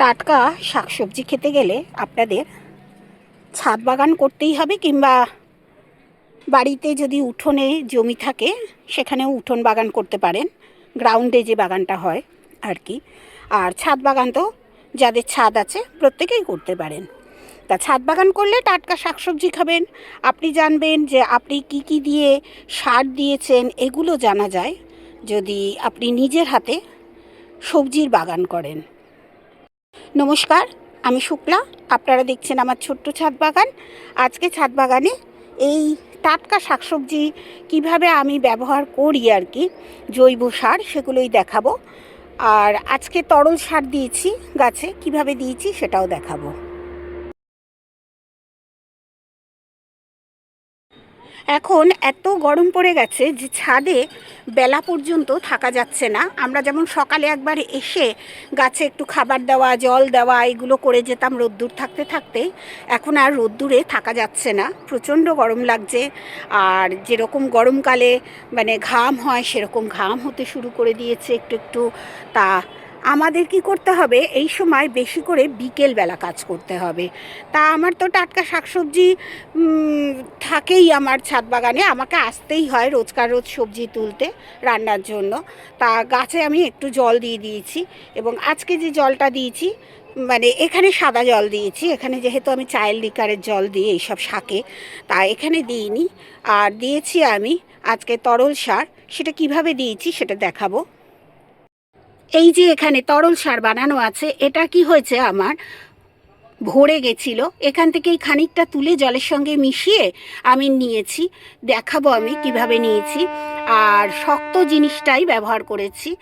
টাটকা শাকসবজি খেতে গেলে আপনাদের ছাদ বাগান করতেই হবে কিংবা বাড়িতে যদি উঠোনে জমি থাকে, সেখানেও উঠোন বাগান করতে পারেন। গ্রাউন্ডে যে বাগানটা হয় আর কি। আর ছাদ বাগান তো যাদের ছাদ আছে, প্রত্যেকেই করতে পারেন। তা ছাদ বাগান করলে টাটকা শাকসবজি খাবেন। আপনি জানবেন যে আপনি কি কি দিয়ে সার দিয়েছেন, এগুলো জানা যায় যদি আপনি নিজের হাতে সবজির বাগান করেন। নমস্কার, আমি শুক্লা। আপনারা দেখছেন আমার ছোট্ট ছাদ বাগান। আজকে ছাদ বাগানে এই টাটকা শাকসবজি কীভাবে আমি ব্যবহার করি আর কি, জৈব সার সেগুলোই দেখাবো। আর আজকে তরল সার দিয়েছি গাছে, কীভাবে দিয়েছি সেটাও দেখাবো। এখন এত গরম পড়ে গেছে যে ছাদে বেলা পর্যন্ত থাকা যাচ্ছে না। আমরা যেমন সকালে একবার এসে গাছে একটু খাবার দেওয়া, জল দেওয়া, এগুলো করে যেতাম রোদ্দুর থাকতে থাকতে। এখন আর রোদ্দুরে থাকা যাচ্ছে না। প্রচণ্ড গরম লাগছে। আর যেরকম গরমকালে মানে ঘাম হয়, সেরকম ঘাম হতে শুরু করে দিয়েছে। একটু একটু তা আমাদের কি করতে হবে? এই সময় বেশি করে বিকেলবেলা কাজ করতে হবে। তা আমার তো টাটকা শাকসবজি থাকেই আমার ছাদ বাগানে। আমাকে আসতেই হয় রোজকার রোজ সবজি তুলতে রান্নার জন্য। তা গাছে আমি একটু জল দিয়ে দিয়েছি এবং আজকে যে জলটা দিয়েছি মানে এখানে সাদা জল দিয়েছি। এখানে যেহেতু আমি চাইল্ড লিকারের জল দিই এইসব শাকে, তা এখানে দিইনি। আর দিয়েছি আমি আজকে তরল সার। সেটা কীভাবে দিয়েছি সেটা দেখাবো। এই যে এখানে তরল সার বানানো আছে, এটা কি হয়েছে আমার? ভরে গেছিল। এখান থেকে এই খানিকটা তুলে জলের সঙ্গে মিশিয়ে আমি নিয়েছি। দেখাবো আমি কীভাবে নিয়েছি। আর শক্ত জিনিসটাই ব্যবহার করেছি।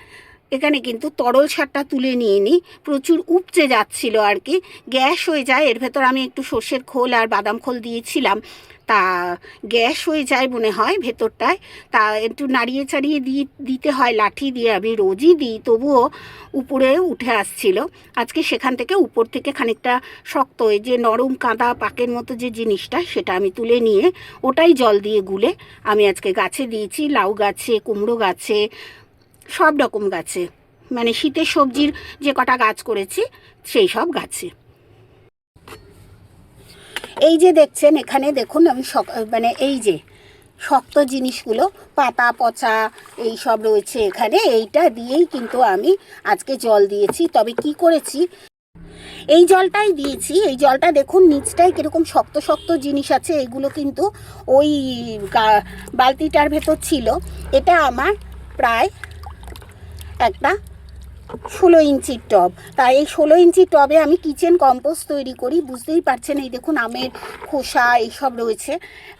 এখানে কিন্তু তরল সারটা তুলে নিয়ে নিই। প্রচুর উপচে যাচ্ছিল আর কি। গ্যাস হয়ে যায়, এর ভেতর আমি একটু সর্ষের খোল আর বাদাম খোল দিয়েছিলাম। তা গ্যাস হয়ে যায় মনে হয় ভেতরটায়। তা একটু নাড়িয়ে চাড়িয়ে দিয়ে দিতে হয়, লাঠি দিয়ে আমি রোজই দিই, তবুও উপরে উঠে আসছিল। আজকে সেখান থেকে উপর থেকে খানিকটা শক্ত এই যে নরম কাঁদা পাকের মতো যে জিনিসটা, সেটা আমি তুলে নিয়ে ওটাই জল দিয়ে গুলে আমি আজকে গাছে দিয়েছি। লাউ গাছে, কুমড়ো গাছে সব রকম গাছে। মানে শীতের সবজির যে কটা গাছ করেছি, সেই সব গাছে। এই যে দেখছেন, এখানে দেখুন আমি মানে এই যে শক্ত জিনিসগুলো, পাতা, পচা, এই সব রয়েছে এখানে। এইটা দিয়েই কিন্তু আমি আজকে জল দিয়েছি। তবে কি করেছি? এই জলটাই দিয়েছি। এই জলটা দেখুন, নিচটায় কীরকম শক্ত শক্ত জিনিস আছে। এগুলো কিন্তু ওই বালতিটার ভেতর ছিল। এটা আমার প্রায় একটা ষোলো ইঞ্চির টব। তাই এই ষোলো ইঞ্চির টবে আমি কিচেন কম্পোস্ট তৈরি করি, বুঝতেই পারছেন এই দেখুন আমের খোসা এইসব রয়েছে।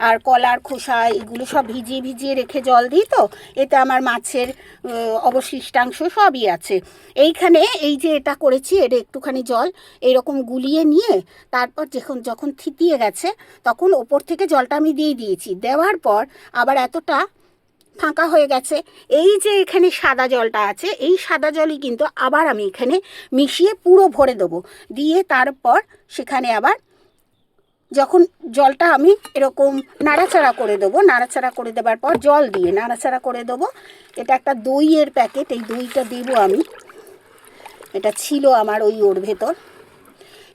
আর কলার খোসা এগুলো সব ভিজিয়ে ভিজিয়ে রেখে জল দিই তো, এতে আমার মাছের অবশিষ্টাংশ সবই আছে। এইখানে এই যে এটা করেছি, এটা একটুখানি জল এইরকম গুলিয়ে নিয়ে তারপর যখন যখন থিতিয়ে গেছে, তখন ওপর থেকে জলটা আমি দিয়ে দিয়েছি। দেওয়ার পর আবার এতটা ফাঁকা হয়ে গেছে। এই যে এখানে সাদা জলটা আছে, এই সাদা জলই কিন্তু আবার আমি এখানে মিশিয়ে পুরো ভরে দেবো। দিয়ে তারপর সেখানে আবার যখন জলটা আমি এরকম নাড়াচাড়া করে দেবো, নাড়াচাড়া করে দেবার পর জল দিয়ে নাড়াচাড়া করে দেবো। এটা একটা দইয়ের প্যাকেট, এই দইটা দেবো আমি। এটা ছিল আমার ওই ওর ভেতর।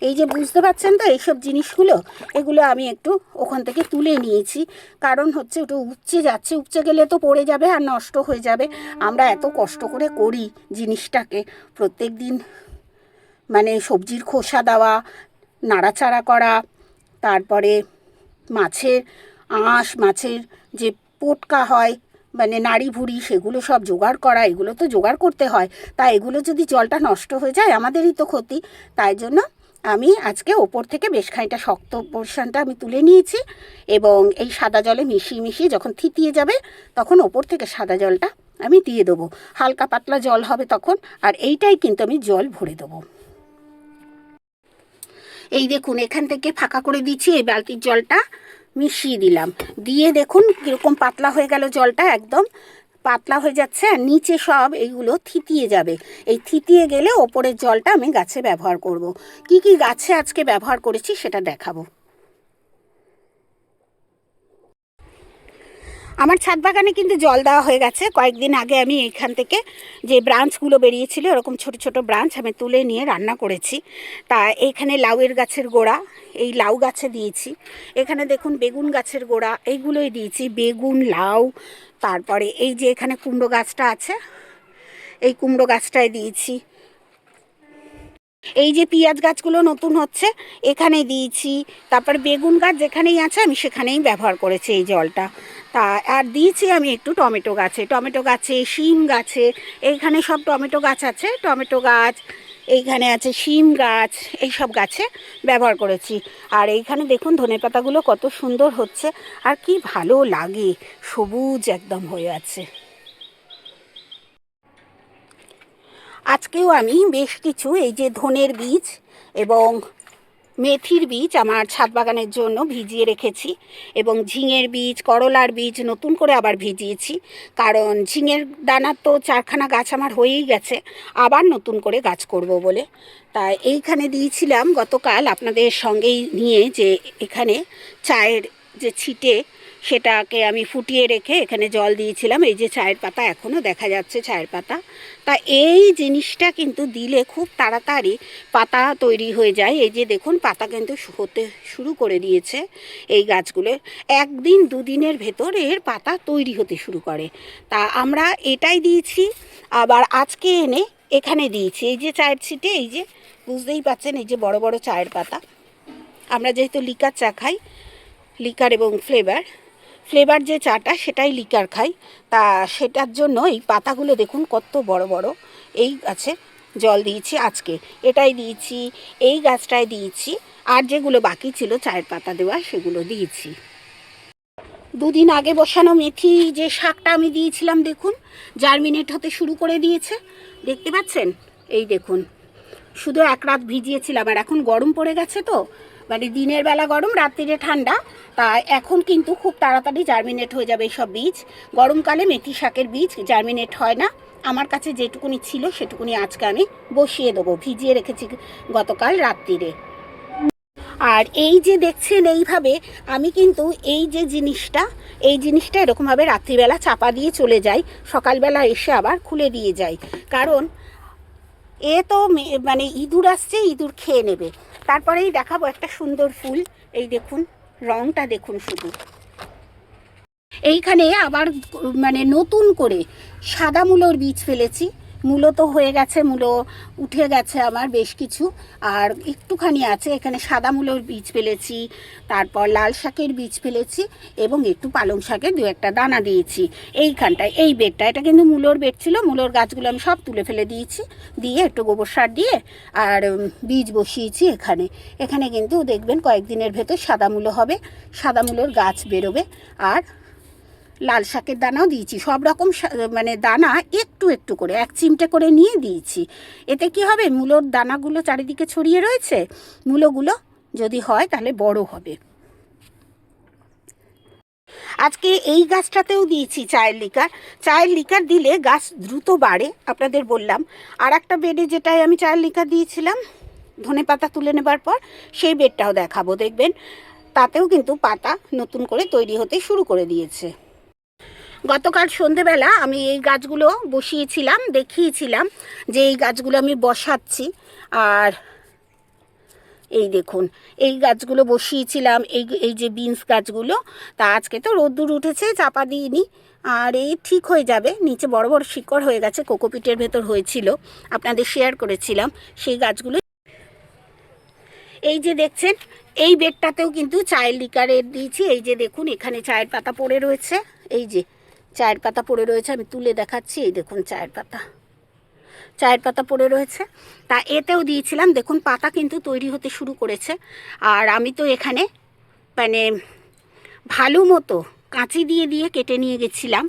এই যে বুঝতে পারছেন তো এইসব জিনিসগুলো, এগুলো আমি একটু ওখান থেকে তুলে নিয়েছি। কারণ হচ্ছে ওটা উপচে যাচ্ছে, উপচে গেলে তো পড়ে যাবে আর নষ্ট হয়ে যাবে। আমরা এত কষ্ট করে করি জিনিসটাকে। প্রত্যেক দিন মানে সবজির খোসা দেওয়া, নাড়াচাড়া করা, তারপরে মাছের আঁশ, মাছের যে পোটকা হয় মানে নাড়ি ভুড়ি, সেগুলো সব জোগাড় করা, এগুলো তো জোগাড় করতে হয়। তা এগুলো যদি জলটা নষ্ট হয়ে যায়, আমাদেরই তো ক্ষতি। তাই জন্য আমি আজকে ওপর থেকে বেশ খানিকটা শক্ত পোর্শনটা আমি তুলে নিয়েছি এবং এই সাদা জলে মিশিয়ে মিশিয়ে যখন থিতিয়ে যাবে, তখন ওপর থেকে সাদা জলটা আমি দিয়ে দেবো। হালকা পাতলা জল হবে তখন, আর এইটাই কিন্তু আমি জল ভরে দেবো। এই দেখুন, এখান থেকে ফাঁকা করে দিচ্ছি এই বালতির জলটা মিশিয়ে দিলাম। দিয়ে দেখুন, কীরকম পাতলা হয়ে গেল জলটা একদম। পাতলা হয়ে যাচ্ছে আর নিচে সব এইগুলো থিতিয়ে যাবে এই থিতিয়ে গেলে ওপরের জলটা আমি গাছে ব্যবহার করব। কি কি গাছে আজকে ব্যবহার করেছি সেটা দেখাবো আমার ছাদ বাগানে কিন্তু জল দেওয়া হয়ে গেছে। কয়েকদিন আগে আমি এখান থেকে যে ব্রাঞ্চগুলো বেরিয়েছিল, এরকম ছোট ছোট ব্রাঞ্চ আমি তুলে নিয়ে রান্না করেছি। তা এইখানে লাউয়ের গাছের গোড়া, এই লাউ গাছে দিয়েছি। এখানে দেখুন বেগুন গাছের গোড়া, এইগুলোই দিয়েছি। বেগুন, লাউ, তারপরে এই যে এখানে কুমড়ো গাছটা আছে, এই কুমড়ো গাছটায় দিয়েছি। এই যে পেঁয়াজ গাছগুলো নতুন হচ্ছে, এখানে দিয়েছি। তারপর বেগুন গাছ যেখানেই আছে, আমি সেখানেই ব্যবহার করেছি এই জলটা। তা, আর দিয়েছি আমি একটু টমেটো গাছে। টমেটো গাছে, শিম গাছে, এইখানে সব টমেটো গাছ আছে। টমেটো গাছ, এইখানে আছে শিম গাছ এই সব গাছে ব্যবহার করেছি। আর এইখানে দেখুন ধনেপাতাগুলো কত সুন্দর হচ্ছে। আর কি ভালো লাগে, সবুজ একদম হয়ে আছে। আজকেও আমি বেশ কিছু এই যে ধনের বীজ এবং মেথির বীজ আমার ছাদ বাগানের জন্য ভিজিয়ে রেখেছি এবং ঝিঙের বীজ, করলার বীজ নতুন করে আবার ভিজিয়েছি। কারণ ঝিঙের দানার তো চারখানা গাছ আমার হয়েই গেছে, আবার নতুন করে গাছ করব বলে। তাই এইখানে দিয়েছিলাম গতকাল আপনাদের সঙ্গেই নিয়ে যে এখানে চায়ের যে ছিটে সেটাকে আমি ফুটিয়ে রেখে এখানে জল দিয়েছিলাম। এই যে চায়ের পাতা এখনও দেখা যাচ্ছে চায়ের পাতা। তা এই জিনিসটা কিন্তু দিলে খুব তাড়াতাড়ি পাতা তৈরি হয়ে যায়। এই যে দেখুন, পাতা কিন্তু হতে শুরু করে দিয়েছে এই গাছগুলোর একদিন দুদিনের ভেতর এর পাতা তৈরি হতে শুরু করে। তা আমরা এটাই দিয়েছি, আবার আজকে এনে এখানে দিয়েছি। এই যে চায়ের ছিটে, এই যে বুঝতেই পাচ্ছেন, এই যে বড় বড় চায়ের পাতা। আমরা যেহেতু লিকার চা খাই, লিকার এবং ফ্লেভার ফ্লেভার যে চাটা সেটাই লিকার খাই। তা সেটার জন্য এই পাতাগুলো দেখুন কত বড় বড়। এই গাছে জল দিয়েছি আজকে। এটাই দিয়েছি, এই গাছটায় দিয়েছি, আর যেগুলো বাকি ছিল চায়ের পাতা দেওয়া সেগুলো দিয়েছি। দুদিন আগে বসানো মেথি যে শাকটা আমি দিয়েছিলাম দেখুন জার্মিনেট হতে শুরু করে দিয়েছে। দেখতে পাচ্ছেন? এই দেখুন। শুধু এক রাত ভিজিয়েছিলাম, আর এখন গরম পড়ে গেছে তো মানে দিনের বেলা গরম, রাত্রিরে ঠান্ডা। তা এখন কিন্তু খুব তাড়াতাড়ি জার্মিনেট হয়ে যাবে সব বীজ। গরমকালে মেথি শাকের বীজ জার্মিনেট হয় না। আমার কাছে যেটুকুনি ছিল সেটুকুনি আজকে আমি বসিয়ে দেবো, ভিজিয়ে রেখেছি গতকাল রাত্রিরে। আর এই যে দেখছেন এইভাবে আমি কিন্তু এই যে জিনিসটা, এই জিনিসটা এরকমভাবে রাত্রিবেলা চাপা দিয়ে চলে যাই, সকালবেলা এসে আবার খুলে দিয়ে যাই। কারণ এ তো মানে ইঁদুর আসছে, ইঁদুর খেয়ে নেবে। তারপরেই দেখাবো একটা সুন্দর ফুল। এই দেখুন, রংটা দেখুন শুধু। এইখানে আবার মানে নতুন করে সাদা মূলোর বীজ ফেলেছি। মূলো তো হয়ে গেছে, মূলো উঠে গেছে আমার বেশ কিছু। আর একটুখানি আছে, এখানে সাদা মূলোর বীজ ফেলেছি, তারপর লাল শাকের বীজ ফেলেছি এবং একটু পালং শাকের দু একটা দানা দিয়েছি। এইখানটায়, এই বেডটা, এটা কিন্তু মূলোর বেড ছিল, মূলোর গাছগুলো আমি সব তুলে ফেলে দিয়েছি, দিয়ে একটু গোবর সার দিয়ে আর বীজ বসিয়েছি এখানে। এখানে কিন্তু দেখবেন কয়েকদিনের ভেতর সাদা মূলো হবে, সাদা মূলোর গাছ বেরোবে। আর লাল শাকের দানাও দিয়েছি। সব রকম মানে দানা একটু একটু করে, এক চিমটে করে নিয়ে দিয়েছি। এতে কি হবে? মূলোর দানাগুলো চারিদিকে ছড়িয়ে রয়েছে। মূলোগুলো যদি হয় তাহলে বড় হবে। আজকে এই গাছটাতেও দিয়েছি চায়ের লিকার। চায়ের লিকার দিলে গাছ দ্রুত বাড়ে, আপনাদের বললাম। আর একটা বেডে যেটায় আমি চায়ের লিকার দিয়েছিলাম, ধনে পাতা তুলে নেবার পর, সেই বেডটাও দেখাবো, দেখবেন। তাতেও কিন্তু পাতা নতুন করে তৈরি হতে শুরু করে দিয়েছে। গতকাল সন্ধেবেলা আমি এই গাছগুলো বসিয়েছিলাম, দেখিয়েছিলাম যে এই গাছগুলো আমি বসাচ্ছি। আর এই দেখুন, এই গাছগুলো বসিয়েছিলাম, এই এই যে বিনস গাছগুলো, তা আজকে তো রোদ্দুর উঠেছে, চাপা দিইনি। আর এই ঠিক হয়ে যাবে, নিচে বড় বড় শিকড় হয়ে গেছে, কোকোপিটের ভেতর হয়েছিল। আপনাদের শেয়ার করেছিলাম সেই গাছগুলো। এই যে দেখছেন, এই বেডটাতেও কিন্তু চায়ের লিকারের দিয়েছি। এই যে দেখুন, এখানে চায়ের পাতা পড়ে রয়েছে। এই যে চায়ের পাতা পড়ে রয়েছে, আমি তুলে দেখাচ্ছি, এই দেখুন চায়ের পাতা। চায়ের পাতা পড়ে রয়েছে। তা এতেও দিয়েছিলাম, দেখুন পাতা কিন্তু তৈরি হতে শুরু করেছে। আর আমি তো এখানে মানে ভালো মতো কাঁচি দিয়ে দিয়ে কেটে নিয়ে গেছিলাম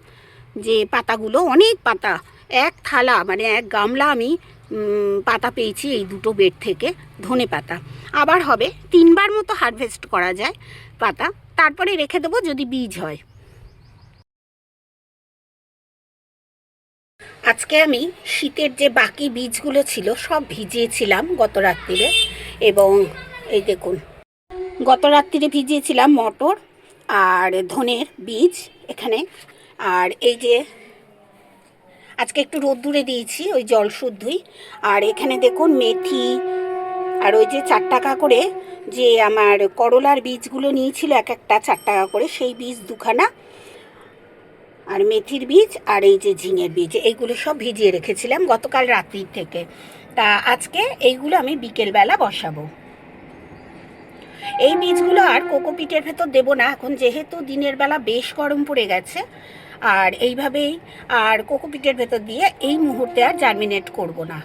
যে পাতাগুলো। অনেক পাতা, এক থালা মানে এক গামলা আমি পাতা পেয়েছি এই দুটো বেড থেকে, ধনে পাতা। আবার হবে, তিনবার মতো হারভেস্ট করা যায় পাতা। তারপরে রেখে দেবো যদি বীজ হয়। আজকে আমি শীতের যে বাকি বীজগুলো ছিল সব ভিজিয়েছিলাম গত রাত্রিরে এবং এই দেখুন, গত রাত্রিরে ভিজিয়েছিলাম মটর আর ধনের বীজ এখানে। আর এই যে আজকে একটু রোদ্দুরে দিয়েছি, ওই জল শুদ্ধই। আর এখানে দেখুন মেথি, আর ওই যে চার টাকা করে যে আমার করলার বীজগুলো নিয়েছিল এক একটা চার টাকা করে, সেই বীজ দুখানা। আর মেথির বীজ আর এই যে ঝিঙের বীজ, এইগুলো সব ভিজিয়ে রেখেছিলাম গতকাল রাত্রির থেকে। তা আজকে এইগুলো আমি বিকেলবেলা বসাবো। এই বীজগুলো আর কোকোপিটের ভেতর দেব না, এখন যেহেতু দিনের বেলা বেশ গরম পড়ে গেছে, আর এইভাবেই আর কোকোপিটের ভেতর দিয়ে এই মুহূর্তে আর জার্মিনেট করব না।